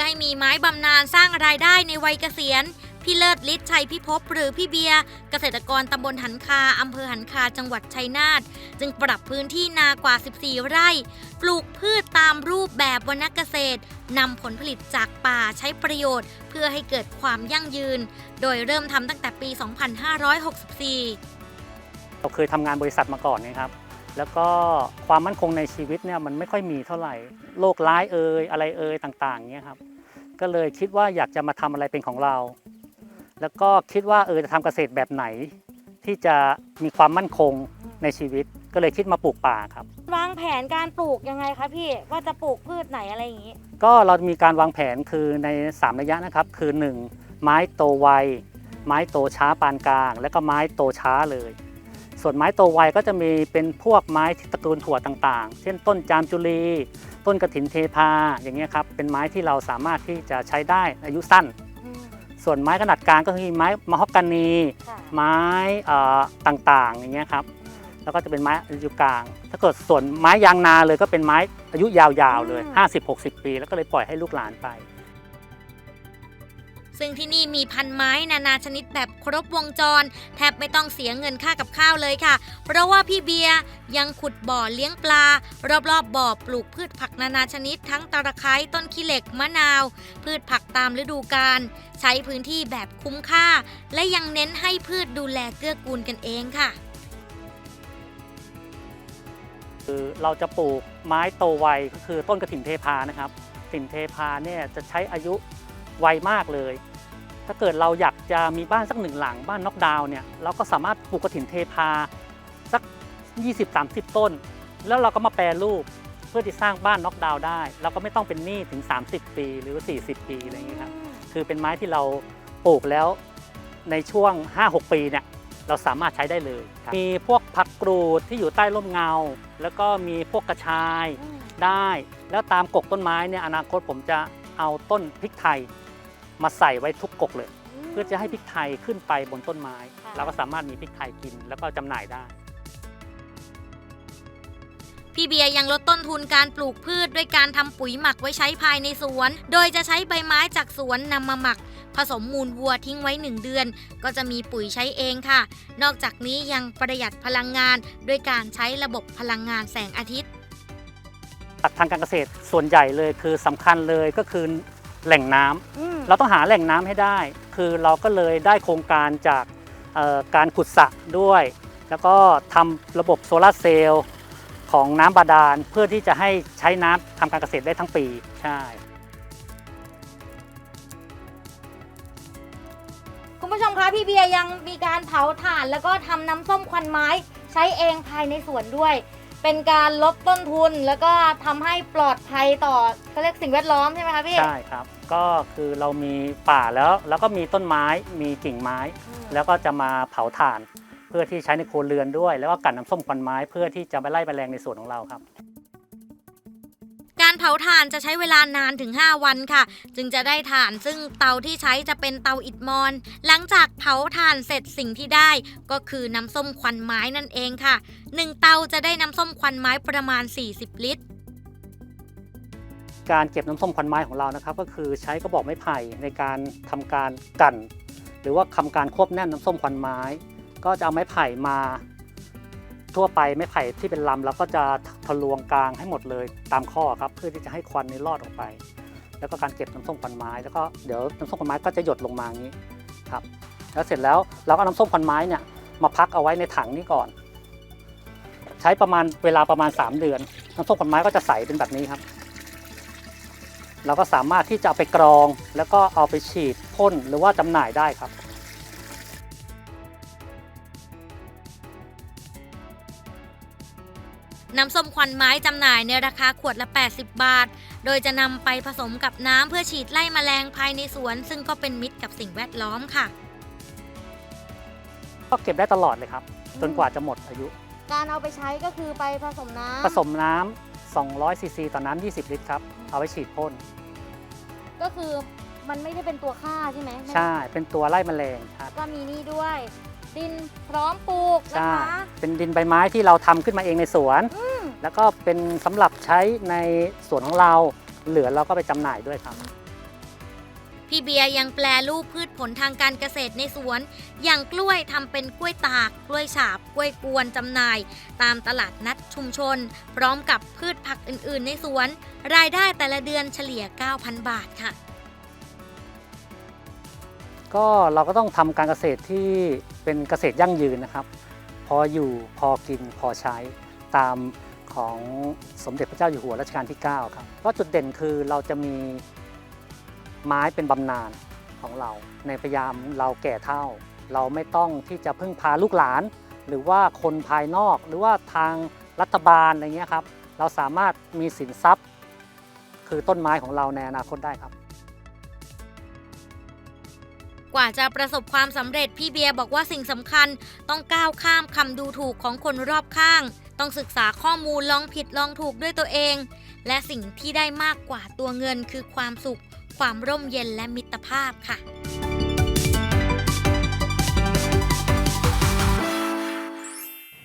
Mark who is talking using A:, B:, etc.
A: อให้มีไม้บำนาญสร้างรายได้ในวัยเกษียณ พี่เลิศฤทธิ์ชัยพิภพหรือพี่เบียร์เกษตรกรตำบลหันคาอำเภอหันคาจังหวัดชัยนาทจึงปรับพื้นที่นากว่า 14 ไร่ ปลูกพืชตามรูปแบบวรรณเกษตรนำผลผลิตจากป่าใช้ประโยชน์ เพื่อให้เกิดความยั่งยืน โดยเริ่มทำตั้งแต่ปี 2564
B: เราเคยทำงานบริษัทมาก่อนนะครับ แล้วก็ความมั่นคงในชีวิตเนี่ยมันไม่ค่อยมีเท่าไหร่โรคร้ายเอ่ยอะไรเอ่ยต่างๆเนี่ยครับก็เลยคิดว่าอยากจะมาทำอะไรเป็นของเรา แล้วก็คิดว่าเออจะทำเกษตรแบบไหน ที่จะมีความมั่นคงในชีวิต ก็เลยคิดมาปลูกป่าครับ
A: วางแผนการปลูกยังไงคะพี่ว่าจะปลูกพืชไหนอะไรอย่างนี้
B: ก็เรามีการวางแผนคือใน 3 ระยะนะครับ คือ 1 ไม้โตไวไม้โตช้าปานกลาง และก็ไม้โตช้าเลย ส่วนไม้โตไวก็จะมีเป็นพวกไม้ที่ตระกูลถั่วต่างๆ เช่นต้นจามจุลี ต้นกระถินเทพาอย่างเงี้ยครับ เป็นไม้ที่เราสามารถที่จะใช้ได้อายุสั้น ส่วนไม้ขนาดกลางก็คือไม้มะฮอกกานี ไม้เอ่อต่างๆอย่างเงี้ยครับ แล้วก็จะเป็นไม้อายุกลาง ถ้าเกิดส่วนไม้ยางนาเลยก็เป็นไม้อายุยาวๆเลย
A: อืม
B: 50-60 ปี แล้วก็เลยปล่อยให้ลูกหลานไป
A: ซึ่งที่นี่มีพันไม้นานาชนิดแบบครบวงจร แทบไม่ต้องเสียเงินค่ากับข้าวเลยค่ะ เพราะว่าพี่เบียร์ยังขุดบ่อเลี้ยงปลา รอบๆบบ่อปลูกพืชผักนานาชนิด ทั้งตะไคร้ต้นขี้เหล็กมะนาว พืชผักตามฤดูกาลใช้พื้นที่แบบคุ้มค่า และยังเน้นให้พืชดูแลเกื้อกูลกันเองค่ะ
B: คือเราจะปลูกไม้โตไวก็คือต้นกระถิ่นเทพานะครับกระถิ่นเทพาเนี่ยจะใช้อายุไวมากเลย ถ้าเกิดเราอยากจะมีบ้านสักหนึ่งหลังบ้านน็อกดาวน์เนี่ยเราก็สามารถปลูกกระถิ่นเทพาสัก 20-30 ต้น แล้วเราก็มาแปรรูปเพื่อที่สร้างบ้านน็อกดาวน์ได้เราก็ไม่ต้องเป็นหนี้ถึง 30 ปีหรือ 40 ปีอะไรอย่างเงี้ยครับคือเป็นไม้ที่เราปลูกแล้วในช่วง 5-6 ปีเนี่ยเราสามารถใช้ได้เลยครับมีพวกผักกรูดที่อยู่ใต้ร่มเงา แล้วก็มีพวกกระชายได้ แล้วตามกกต้นไม้เนี่ยอนาคตผมจะเอาต้นพริกไทย มาใส่ไว้ทุกกกเลย เพื่อจะให้พริกไทยขึ้นไปบนต้นไม้
A: ค่ะ
B: เราก็สามารถมีพริกไทยกินแล้วก็จำหน่ายได้
A: พี่เบียร์ยังลดต้นทุนการปลูกพืชด้วยการทำปุ๋ยหมักไว้ใช้ภายในสวน โดยจะใช้ใบไม้จากสวนนำมาหมัก ผสมมูลวัวทิ้งไว้1เดือน ก็จะมีปุ๋ยใช้เองค่ะ นอกจากนี้ยังประหยัดพลังงาน ด้วยการใช้ระบบพลังงานแสงอาทิตย์
B: ทางการเกษตรส่วนใหญ่เลยคือสำคัญเลยก็คือ แหล่งน้ำเราต้องหาแหล่งน้ำให้ได้ คือเราก็เลยได้โครงการจากเอ่อการขุดสระด้วย แล้วก็ทำระบบโซลาร์เซลล์ของน้ำบาดาลเพื่อที่จะให้ใช้น้ำทำการเกษตรได้ทั้งปีใช่
A: คุณผู้ชมคะพี่เบียร์ยังมีการเผาถ่านแล้วก็ทำน้ำส้มควันไม้ใช้เองภายในสวนด้วย เป็นการลดต้นทุนแล้วก็ทำให้ปลอดภัยต่อเขาเรียกสิ่งแวดล้อมใช่ไหมคะพี่
B: ใช่ครับ ก็คือเรามีป่าแล้วแล้วก็มีต้นไม้มีกิ่งไม้ แล้วก็จะมาเผาถ่าน เพื่อที่ใช้ในครัวเรือนด้วย แล้วก็กันน้ำส้มควันไม้เพื่อที่จะไปไล่แมลงในสวนของเราครับ
A: เผาถ่านจะใช้เวลานานถึง 5 วันค่ะ จึงจะได้ถ่านซึ่งเตาที่ใช้จะเป็นเตาอิฐมอน หลังจากเผาถ่านเสร็จสิ่งที่ได้ ก็คือน้ำส้มควันไม้นั่นเองค่ะ 1 เตาจะได้น้ำส้มควันไม้ประมาณ 40 ลิตร
B: การเก็บน้ำส้มควันไม้ของเรานะครับ ก็คือใช้กระบอกไม้ไผ่ในการทำการกั่น หรือว่าทำการควบแน่นน้ำส้มควันไม้ ก็จะเอาไม้ไผ่มา ทั่วไปไม้ไผ่ที่เป็นลำเราก็จะ ทะลวงกลางให้หมดเลยตามข้อครับ เพื่อที่จะให้ควันนี้รอดออกไป แล้วก็การเก็บน้ำส้มควันไม้ แล้วก็เดี๋ยวน้ำส้มควันไม้ก็จะหยดลงมาอย่างนี้ครับ แล้วเสร็จแล้วเราก็เอาน้ำส้มควันไม้เนี่ยมาพักเอาไว้ในถังนี้ก่อน ใช้ประมาณเวลาประมาณ 3 เดือนน้ำส้มควันไม้ก็จะใสเป็นแบบนี้ครับ เราก็สามารถที่จะเอาไปกรองแล้วก็เอาไปฉีดพ่นหรือว่าจำหน่ายได้ครับ
A: น้ำส้มควันไม้จำหน่ายในราคาขวดละ 80 บาท โดยจะนำไปผสมกับน้ำเพื่อฉีดไล่แมลงภายในสวน ซึ่งก็เป็นมิตรกับสิ่งแวดล้อมค่ะ
B: ก็เก็บได้ตลอดเลยครับ จนกว่าจะหมดอายุ
A: การเอาไปใช้ก็คือไปผสมน้ำ
B: ผสมน้ำ200ซีซีต่อน้ำ20 ลิตรครับ เอาไว้ฉีดพ่น
A: ก็คือมันไม่ได้เป็นตัวฆ่าใช่ไหม
B: ใช่ เป็นตัวไล่แมลงครับ
A: ก็มีนี่ด้วย ดินพร้อมปลูกนะ
B: ใช่
A: คะ
B: เป็นดินใบไม้ที่เราทำขึ้นมาเองในสวน
A: อืม
B: แล้วก็เป็นสำหรับใช้ในสวนของเรา เหลือเราก็ไปจำหน่ายด้วยครับ
A: พี่เบียร์ยังแปลรูปพืชผลทางการเกษตรในสวน อย่างกล้วยทำเป็นกล้วยตาก กล้วยฉาบ กล้วยกวนจำหน่าย ตามตลาดนัดชุมชน พร้อมกับพืชผักอื่นๆ ในสวน รายได้แต่ละเดือนเฉลี่ย 9,000 บาทค่ะ
B: ก็เราก็ต้องทำการเกษตรที่เป็นเกษตรยั่งยืนนะครับ พออยู่พอกินพอใช้ตามของสมเด็จพระเจ้าอยู่หัวรัชกาลที่ 9 ครับก็จุดเด่นคือเราจะมีไม้เป็นบำนาญของเรา ในพยายามเราแก่เท่า เราไม่ต้องที่จะพึ่งพาลูกหลาน หรือว่าคนภายนอก หรือว่าทางรัฐบาลอะไรเงี้ยครับ เราสามารถมีสินทรัพย์ คือต้นไม้ของเราในอนาคตได้ครับ
A: กว่าจะประสบความสำเร็จพี่เบียร์บอกว่าสิ่งสำคัญ ต้องก้าวข้ามคำดูถูกของคนรอบข้าง ต้องศึกษาข้อมูลลองผิดลองถูกด้วยตัวเอง และสิ่งที่ได้มากกว่าตัวเงินคือความสุข ความร่มเย็นและมิตรภาพค่ะ